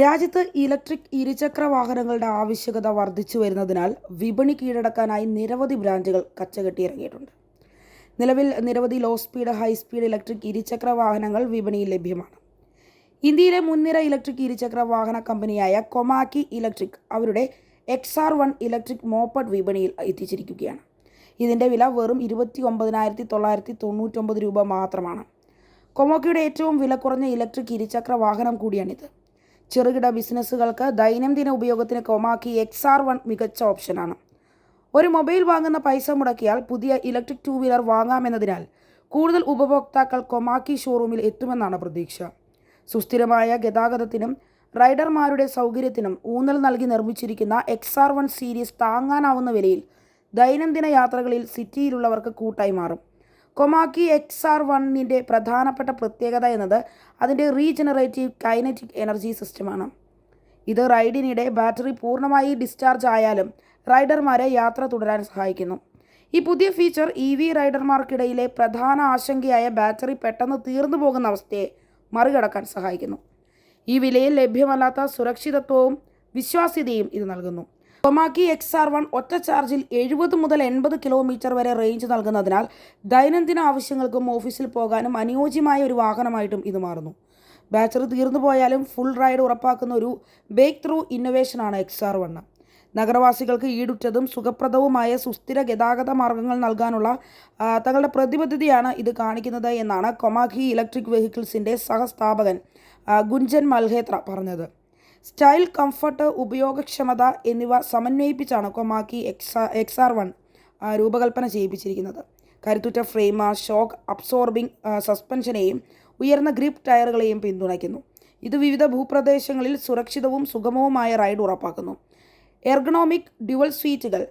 രാജ്യത്ത് ഇലക്ട്രിക് ഇരുചക്ര വാഹനങ്ങളുടെ ആവശ്യകത വർദ്ധിച്ചു വരുന്നതിനാൽ വിപണി കീഴടക്കാനായി നിരവധി ബ്രാൻഡുകൾ കച്ചകെട്ടിയിറങ്ങിയിട്ടുണ്ട്. നിലവിൽ നിരവധി low speed high speed electric ഇരുചക്ര വാഹനങ്ങൾ വിപണിയിൽ ലഭ്യമാണ്. ഇന്ത്യയിലെ മുൻനിര ഇലക്ട്രിക് ഇരുചക്ര വാഹന കമ്പനിയായ കൊമാക്കി ഇലക്ട്രിക് അവരുടെ X R one electric moped വിപണിയിൽ എത്തിച്ചിരിക്കുകയാണ്. ഇതിന്റെ വില വെറും ഇരുപത്തി ഒമ്പതിനായിരത്തി തൊള്ളായിരത്തി തൊണ്ണൂറ്റൊമ്പത് രൂപ മാത്രമാണ് കൊമോക്കിയുടെ ഏറ്റവും വില കുറഞ്ഞ ഇലക്ട്രിക് ഇരുചക്ര വാഹനം കൂടിയാണിത് ചെറുകിട ബിസിനസ്സുകൾക്ക് ദൈനംദിന ഉപയോഗത്തിന് കോമാക്കി എക്സ് ആർ വൺ മികച്ച ഓപ്ഷനാണ്. ഒരു മൊബൈൽ വാങ്ങുന്ന പൈസ മുടക്കിയാൽ പുതിയ ഇലക്ട്രിക് ടു വീലർ വാങ്ങാമെന്നതിനാൽ കൂടുതൽ ഉപഭോക്താക്കൾ കൊമാക്കി ഷോറൂമിൽ എത്തുമെന്നാണ് പ്രതീക്ഷ. സുസ്ഥിരമായ ഗതാഗതത്തിനും റൈഡർമാരുടെ സൗകര്യത്തിനും ഊന്നൽ നൽകി നിർമ്മിച്ചിരിക്കുന്ന എക്സ് ആർ വൺ സീരീസ് താങ്ങാനാവുന്ന വിലയിൽ ദൈനംദിന യാത്രകളിൽ സിറ്റിയിലുള്ളവർക്ക് കൂട്ടായി മാറും. കൊമാക്കി എക്സ് ആർ വണ്ണിന്റെ പ്രധാനപ്പെട്ട പ്രത്യേകത എന്നത് അതിന്റെ റീജനറേറ്റീവ് കൈനറ്റിക് എനർജി സിസ്റ്റമാണ്. ഇത് റൈഡിനിടെ ബാറ്ററി പൂർണമായി ഡിസ്ചാർജ് ആയാലും റൈഡർമാരെ യാത്ര തുടരാൻ സഹായിക്കുന്നു. ഈ പുതിയ ഫീച്ചർ ഇ വി റൈഡർമാർക്കിടയിലെ പ്രധാന ആശങ്കയായ ബാറ്ററി പെട്ടെന്ന് തീർന്നു പോകുന്ന അവസ്ഥയെ മറികടക്കാൻ സഹായിക്കുന്നു. ഈ വിലയിൽ ലഭ്യമല്ലാത്ത സുരക്ഷിതത്വവും വിശ്വാസ്യതയും ഇത് നൽകുന്നു. കൊമാക്കി എക്സ് ആർ വൺ ഒറ്റ ചാർജിൽ എഴുപത് മുതൽ എൺപത് കിലോമീറ്റർ വരെ റേഞ്ച് നൽകുന്നതിനാൽ ദൈനംദിന ആവശ്യങ്ങൾക്കും ഓഫീസിൽ പോകാനും അനുയോജ്യമായ ഒരു വാഹനമായിട്ടും ഇത് മാറുന്നു. ബാറ്ററി തീർന്നു പോയാലും ഫുൾ റൈഡ് ഉറപ്പാക്കുന്ന ഒരു ബേക്ക് ത്രൂ ഇന്നൊവേഷനാണ് എക്സ് ആർ വണ്ണ് നഗരവാസികൾക്ക് ഈടുറ്റതും സുഖപ്രദവുമായ സുസ്ഥിര ഗതാഗത മാർഗങ്ങൾ നൽകാനുള്ള തങ്ങളുടെ പ്രതിബദ്ധതയാണ് ഇത് കാണിക്കുന്നത് എന്നാണ് കൊമാഖി ഇലക്ട്രിക് വെഹിക്കിൾസിന്റെ സഹസ്ഥാപകൻ ഗുഞ്ചൻ മൽഹേത്ര പറഞ്ഞത്. സ്റ്റൈൽ കംഫർട്ട് ഉപയോഗക്ഷമത എന്നിവ സമന്വയിപ്പിച്ചാണ് കൊമാക്കി എക്സ് വൺ രൂപകൽപ്പന ചെയ്യിപ്പിച്ചിരിക്കുന്നത്. കരുത്തുറ്റ ഫ്രെയിം ഷോക്ക് അബ്സോർബിംഗ് സസ്പെൻഷനെയും ഉയർന്ന ഗ്രിപ്പ് ടയറുകളെയും പിന്തുണയ്ക്കുന്നു. ഇത് വിവിധ ഭൂപ്രദേശങ്ങളിൽ സുരക്ഷിതവും സുഗമവുമായ റൈഡ് ഉറപ്പാക്കുന്നു. എർഗണോമിക് ഡ്യുവൽ സീറ്റുകൾ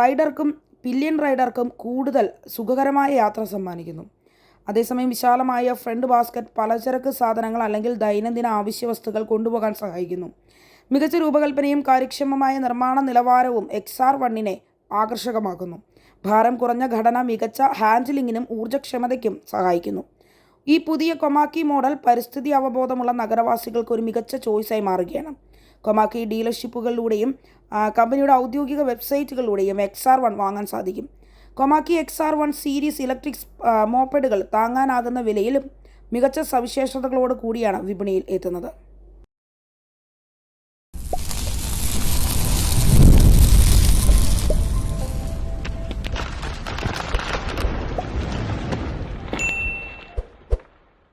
റൈഡർക്കും പില്യൻ റൈഡർക്കും കൂടുതൽ സുഖകരമായ യാത്ര സമ്മാനിക്കുന്നു. അതേസമയം വിശാലമായ ഫ്രണ്ട് ബാസ്ക്കറ്റ് പലചരക്ക് സാധനങ്ങൾ അല്ലെങ്കിൽ ദൈനംദിന ആവശ്യ വസ്തുക്കൾ കൊണ്ടുപോകാൻ സഹായിക്കുന്നു. മികച്ച രൂപകൽപ്പനയും കാര്യക്ഷമമായ നിർമ്മാണ നിലവാരവും എക്സ് ആർ വണ്ണിനെ ആകർഷകമാക്കുന്നു. ഭാരം കുറഞ്ഞ ഘടന മികച്ച ഹാൻഡിലിങ്ങിനും ഊർജക്ഷമതയ്ക്കും സഹായിക്കുന്നു. ഈ പുതിയ കൊമാക്കി മോഡൽ പരിസ്ഥിതി അവബോധമുള്ള നഗരവാസികൾക്ക് ഒരു മികച്ച ചോയ്സായി മാറുകയാണ്. കൊമാക്കി ഡീലർഷിപ്പുകളിലൂടെയും കമ്പനിയുടെ ഔദ്യോഗിക വെബ്സൈറ്റുകളിലൂടെയും എക്സ് ആർ വൺ വാങ്ങാൻ സാധിക്കും. Komaki X R one series electric മോപ്പഡുകൾ താങ്ങാനാകുന്ന വിലയിലും മികച്ച സവിശേഷതകളോട് കൂടിയാണ് വിപണിയിൽ എത്തുന്നത്.